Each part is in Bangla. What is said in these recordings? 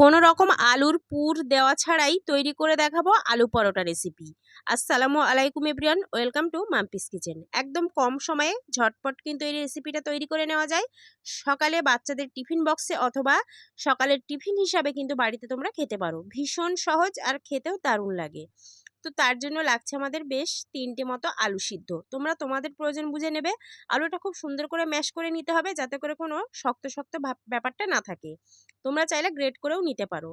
কোনো রকম আলুর পুর দেওয়া ছাড়াই তৈরি করে দেখাবো আলু পরোটা রেসিপি আসসালামু আলাইকুম everyone welcome to Mampi's kitchen. একদম কম সময়ে ঝটপট কিন্তু এই রেসিপিটা তৈরি করে নেওয়া যায়। সকালে বাচ্চাদের টিফিন বক্সে অথবা সকালের টিফিন হিসাবে কিন্তু বাড়িতে তোমরা খেতে পারো। ভীষণ সহজ আর খেতেও দারুণ লাগে। তো তার জন্য লাগছে আমাদের বেশ তিনটে মতো আলু সিদ্ধ। তোমরা তোমাদের প্রয়োজন বুঝে নেবে। আলুটা খুব সুন্দর করে ম্যাশ করে নিতে হবে যাতে করে কোনো শক্ত শক্ত ব্যাপারটা না থাকে। তোমরা চাইলে গ্রেট করেও নিতে পারো।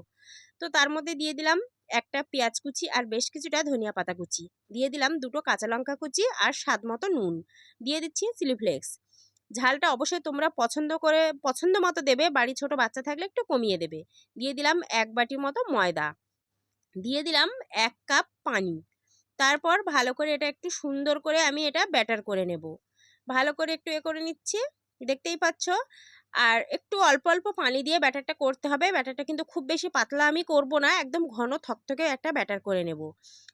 তো তার মধ্যে দিয়ে দিলাম একটা পেঁয়াজ কুচি আর বেশ কিছুটা ধনিয়া পাতা কুচি। দিয়ে দিলাম দুটো কাঁচা লঙ্কা কুচি আর স্বাদ মতো নুন। দিয়ে দিচ্ছি চিলি ফ্লেক্স ঝালটা অবশ্যই তোমরা পছন্দ করে, পছন্দ মতো দেবে। বাড়ি ছোট বাচ্চা থাকলে একটু কমিয়ে দেবে। দিয়ে দিলাম এক বাটির মতো ময়দা। দিয়ে দিলাম এক কাপ পানি। তারপর ভালো করে এটা একটু সুন্দর করে আমি এটা ব্যাটার করে নেব। ভালো করে একটু এ করে নিচ্ছি, দেখতেই পাচ্ছ? আর একটু অল্প অল্প পানি দিয়ে ব্যাটারটা করতে হবে। ব্যাটারটা কিন্তু খুব বেশি পাতলা আমি করব না, একদম ঘন থকথকে একটা ব্যাটার করে নেব।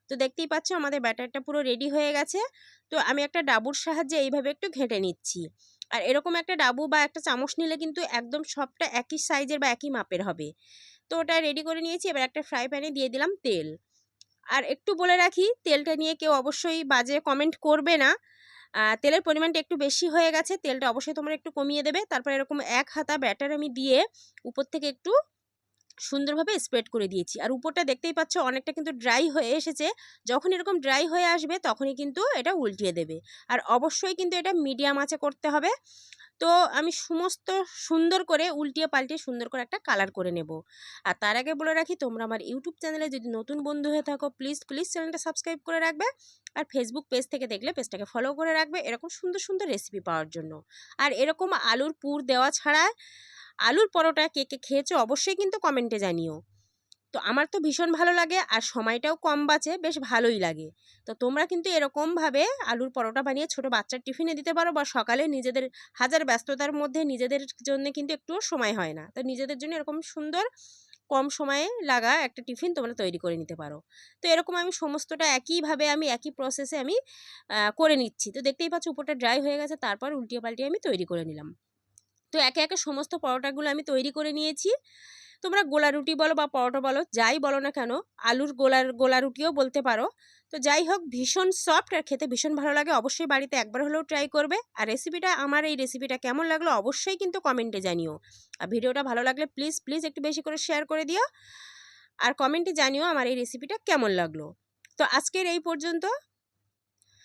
তো দেখতেই পাচ্ছ আমাদের ব্যাটারটা পুরো রেডি হয়ে গেছে। তো আমি একটা ডাবুর সাহায্যে এইভাবে একটু ঘেঁটে নিচ্ছি। আর এরকম একটা ডাবু বা একটা চামচ নিলে কিন্তু একদম সবটা একই সাইজের বা একই মাপের হবে। তো ওটা রেডি করে নিয়েছি, এবার একটা ফ্রাই প্যানে দিয়ে দিলাম তেল। আর একটু বলে রাখি, তেলটা নিয়ে কেউ অবশ্যই বাজে কমেন্ট করবে না। তেলের পরিমাণটা একটু বেশি হয়ে গেছে, তেলটা অবশ্যই তোমরা একটু কমিয়ে দেবে। তারপর এরকম এক হাতা ব্যাটার আমি দিয়ে উপর থেকে একটু সুন্দরভাবে স্প্রেড করে দিয়েছি। আর উপরটা দেখতেই পাচ্ছ অনেকটা কিন্তু ড্রাই হয়ে এসেছে। যখন এরকম ড্রাই হয়ে আসবে, তখনই কিন্তু এটা উল্টিয়ে দেবে। আর অবশ্যই কিন্তু এটা মিডিয়াম আঁচে করতে হবে। তো আমি সমস্ত সুন্দর করে উল্টিয়ে পাল্টিয়ে সুন্দর করে একটা কালার করে নেব। আর তার আগে বলে রাখি, তোমরা আমার ইউটিউব চ্যানেলে যদি নতুন বন্ধু হয়ে থাকো প্লিজ প্লিজ চ্যানেলটা সাবস্ক্রাইব করে রাখবে। আর ফেসবুক পেজ থেকে দেখলে পেজটাকে ফলো করে রাখবে এরকম সুন্দর সুন্দর রেসিপি পাওয়ার জন্য। আর এরকম আলুর পুর দেওয়া ছাড়া আলুর পরোটা কে কে খেয়েছো অবশ্যই কিন্তু কমেন্টে জানিও। তো আমার তো ভীষণ ভালো লাগে আর সময়টাও কম বাঁচে, বেশ ভালোই লাগে। তো তোমরা কিন্তু এরকমভাবে আলুর পরোটা বানিয়ে ছোট বাচ্চার টিফিনে দিতে পারো বা সকালে নিজেদের হাজার ব্যস্ততার মধ্যে নিজেদের জন্য কিন্তু একটুও সময় হয় না। তো নিজেদের জন্য এরকম সুন্দর কম সময়ে লাগা একটা টিফিন তোমরা তৈরি করে নিতে পারো। তো এরকম আমি সমস্তটা একইভাবে আমি একই প্রসেসে আমি করে নিচ্ছি। তো দেখতেই পাচ্ছ উপরটা ড্রাই হয়ে গেছে, তারপর উল্টিয়ে পাল্টিয়ে আমি তৈরি করে নিলাম। তো একে একে সমস্ত পরোটাগুলো আমি তৈরি করে নিয়েছি। তোমরা গোলা রুটি বলো বা পরোটা বলো, যাই বলো না কেন, আলুর গোলার গোলা রুটিও বলতে পারো। তো যাই হোক, ভীষণ সফট আর খেতে ভীষণ ভালো লাগে। অবশ্যই বাড়িতে একবার হলেও ট্রাই করবে। আর রেসিপিটা আমার এই রেসিপিটা কেমন লাগল অবশ্যই কিন্তু কমেন্টে জানিও। আর ভিডিওটা ভালো লাগলে প্লিজ প্লিজ একটু বেশি করে শেয়ার করে দিও। আর কমেন্টে জানিও আমার এই রেসিপিটা কেমন লাগল। তো আজকের এই পর্যন্ত।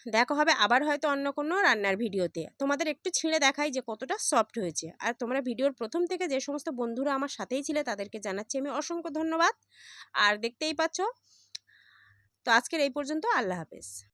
দেখা হবে আবার হয়তো অন্য কোনো রান্নার ভিডিওতে। তোমাদের একটু ছিঁড়ে দেখাই যে কতটা সফট হয়েছে। আর তোমরা ভিডিওর প্রথম থেকে যে সমস্ত বন্ধুরা আমার সাথেই ছিলে তাদেরকে জানাচ্ছি আমি অসংখ্য ধন্যবাদ। আর দেখতেই পাচ্ছ? তো আজকের এই পর্যন্ত আল্লাহ হাফেজ।